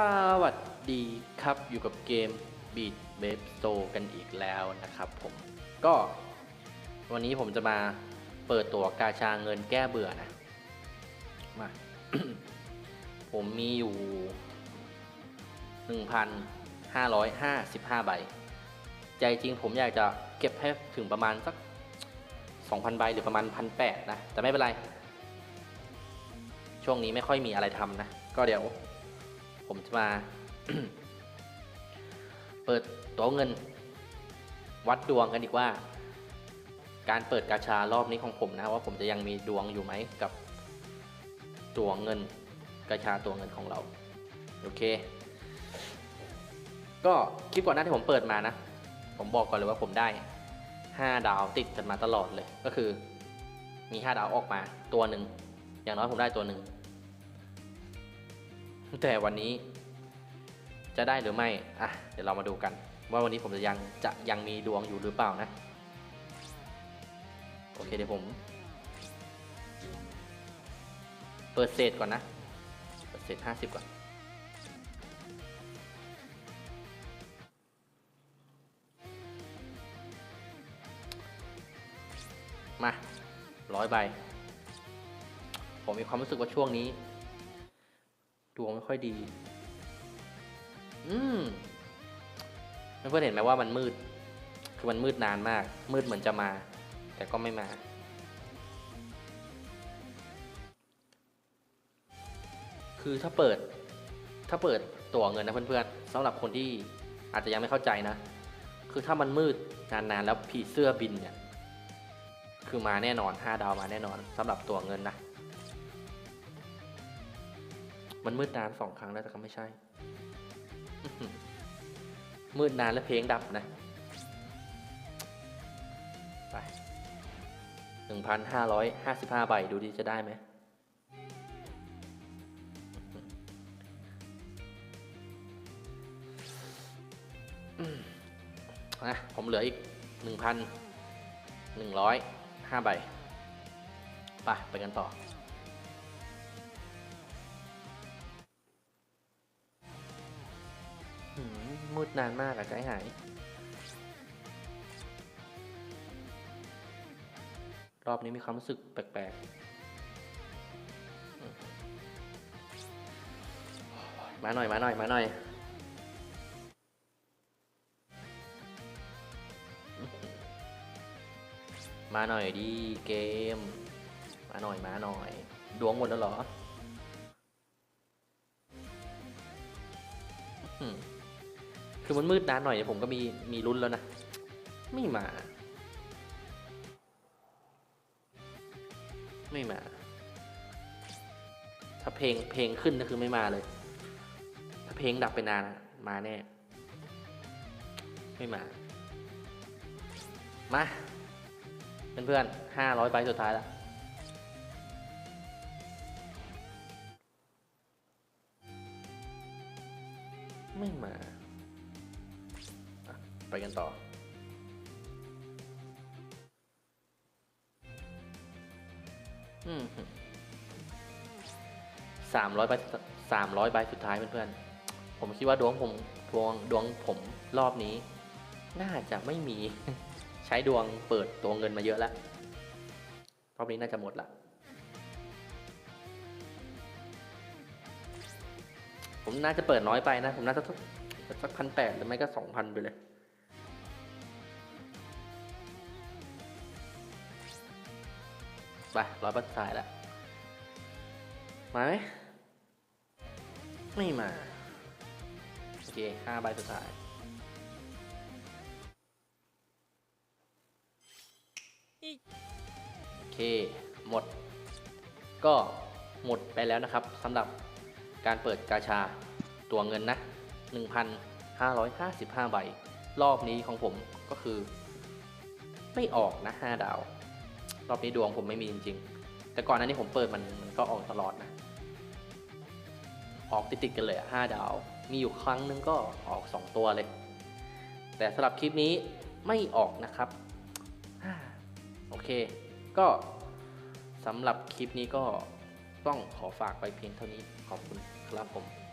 สวัสดีครับอยู่กับเกม Beat b a b s t o กันอีกแล้วนะครับผม ก็วันนี้ผมจะมาเปิดตัวกาชาเงินแก้เบื่อนะ มา ผมมีอยู่ 1,555 ใบ ใจจริงผมอยากจะเก็บให้ถึงประมาณสัก 2,000 ใบหรือประมาณ 1,800 นะ แต่ไม่เป็นไร ช่วงนี้ไม่ค่อยมีอะไรทำนะ ก็เดี๋ยว ผมจะมา เปิดตัวเงิน วัดดวงกันดีกว่า การเปิดกาชารอบนี้ของผมนะ ว่าผมจะยังมีดวงอยู่ไหมกับตัวเงินกาชาตัวเงินของเรา โอเค ก็คลิปก่อนหน้าที่ผมเปิดมานะ ผมบอกก่อนเลยว่าผมได้ 5 ดาวติดกันมาตลอดเลยก็คือ มี 5 ดาวออกมาตัวหนึ่งอย่างน้อยผมได้ตัวหนึ่ง แต่วันนี้จะได้หรือไม่ อะ เดี๋ยวเรามาดูกัน ว่าวันนี้ผมจะยังจะยังมีดวงอยู่หรือเปล่านะ โอเคเดี๋ยวผม เปิดเศษก่อนนะ เปิดเศษห้าสิบก่อน มาร้อยใบ ผมมีความรู้สึกว่าช่วงนี้ ดวงไม่ค่อยดี อืมเพื่อนเห็นไหมว่ามันมืด คือมันมืดนานมาก มืดเหมือนจะมา แต่ก็ไม่มา คือถ้าเปิด ถ้าเปิดตัวเงินนะเพื่อนๆสำหรับคนที่อาจจะยังไม่เข้าใจนะ คือถ้ามันมืดนานๆแล้วผีเสื้อบินเนี่ย คือมาแน่นอน 5 ดาวมาแน่นอนสำหรับตัวเงินนะ มันมืดนานสองครั้งแล้วแต่ก็ไม่ใช่ มืดนานแล้วเพลงดับนะ ไปหนึ่งพันห้าร้อยห้าสิบห้าใบดูดีจะได้ไหมอืมอะผมเหลืออีกหนึ่งพันหนึ่งร้อยห้าใบ ไป ไปกันต่อ มืดนานมากอะใจหาย รอบนี้มีความรู้สึกแปลกๆ มาหน่อย มาหน่อย มาหน่อยมาหน่อยดีเกม มาหน่อยมาหน่อย ดวงหมดแล้วเหรอ คือมันมืดนานหน่อยผมก็มีมีลุ้นแล้วนะ ไม่มา ไม่มา ถ้าเพลงเพลงขึ้นก็คือไม่มาเลย ถ้าเพลงดับไปนานมาแน่ ไม่มา มาเพื่อนๆห้าร้อยใบสุดท้ายแล้วไม่มา ไปกันต่อ อืมสามร้อยใบสามร้อยใบสุดท้ายเพื่อนๆ ผมคิดว่าดวงผมดวงดวงผมรอบนี้ น่าจะไม่มี ใช้ดวงเปิดตัวเงินมาเยอะแล้ว รอบนี้น่าจะหมดละผมน่าจะเปิดน้อยไปนะ ผมน่าจะสักสักพันแปดหรือไม่ก็สองพันไปเลย ไปร้อยปัดสายแล้ว มาไหมไม่มา โอเคห้าใบสุดท้ายโอเค หมด ก็หมดไปแล้วนะครับสำหรับการเปิดกาชาตัวเงินนะ 1,555 ใบ รอบนี้ของผมก็คือ ไม่ออกนะ 5 ดาว รอบนี้ดวงผมไม่มีจริง ๆ แต่ก่อนหน้านี้ผมเปิดมันมันก็ออกตลอดนะ ออกติดๆกันเลยอะ5ดาว มีอยู่ครั้งนึงก็ออก 2 ตัวเลย แต่สำหรับคลิปนี้ไม่ออกนะครับ โอเค ก็สำหรับคลิปนี้ก็ต้องขอฝากไปเพียงเท่านี้ขอบคุณครับผม